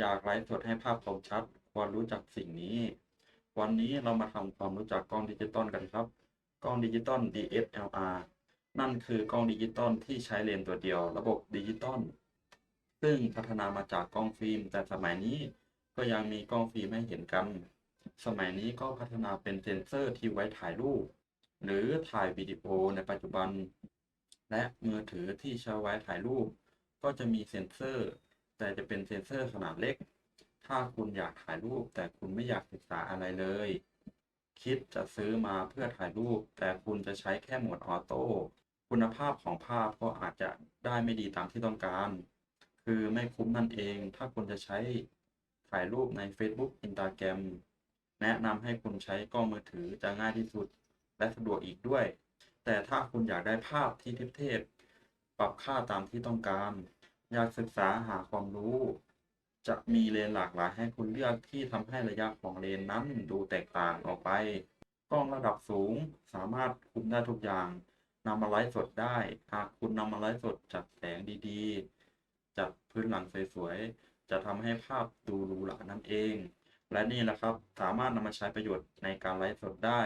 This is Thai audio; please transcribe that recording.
อยากไลฟ์สดให้ภาพคมชัด ควรรู้จักสิ่งนี้ วันนี้เรามาทำความรู้จักกล้องดิจิตอลกันครับ กล้องดิจิตอล DSLR นั่นคือกล้องดิจิตอลที่ใช้เลนส์ตัวเดียว ระบบดิจิตอลซึ่งพัฒนามาจากกล้องฟิล์ม แต่สมัยนี้ก็ยังมีกล้องฟิล์มให้เห็นกัน สมัยนี้ก็พัฒนาเป็นเซนเซอร์ที่ไว้ถ่ายรูป หรือถ่ายวิดีโอในปัจจุบัน และมือถือที่ใช้ไว้ถ่ายรูป ก็จะมีเซนเซอร์ แต่จะเป็นเซ็นเซอร์ขนาดเล็ก ถ้าคุณอยากถ่ายรูป แต่คุณไม่อยากศึกษาอะไรเลย คิดจะซื้อมาเพื่อถ่ายรูป แต่คุณจะใช้แค่โหมดออโต้คุณภาพของภาพก็อาจจะได้ไม่ดีตามที่ต้องการ คือไม่คุ้มนั่นเอง ถ้าคุณจะใช้ถ่ายรูปใน Facebook Instagram แนะนำให้คุณใช้กล้องมือถือจะง่ายที่สุด และสะดวกอีกด้วย แต่ถ้าคุณอยากได้ภาพที่เทพๆปรับค่าตามที่ต้องการ อยากศึกษาหาความรู้ จะมีเลนหลากหลายให้คุณเลือกที่ทำให้ระยะของเลนนั้นดูแตกต่างออกไป กล้องระดับสูงสามารถคุมได้ทุกอย่างนำมาไลฟ์สดได้ หากคุณนำมาไลฟ์สดจัดแสงดีๆ จัดพื้นหลังสวยๆ จะทำให้ภาพดูหรูหรานั่นเอง และนี่แหละครับ สามารถนำมาใช้ประโยชน์ในการไลฟ์สดได้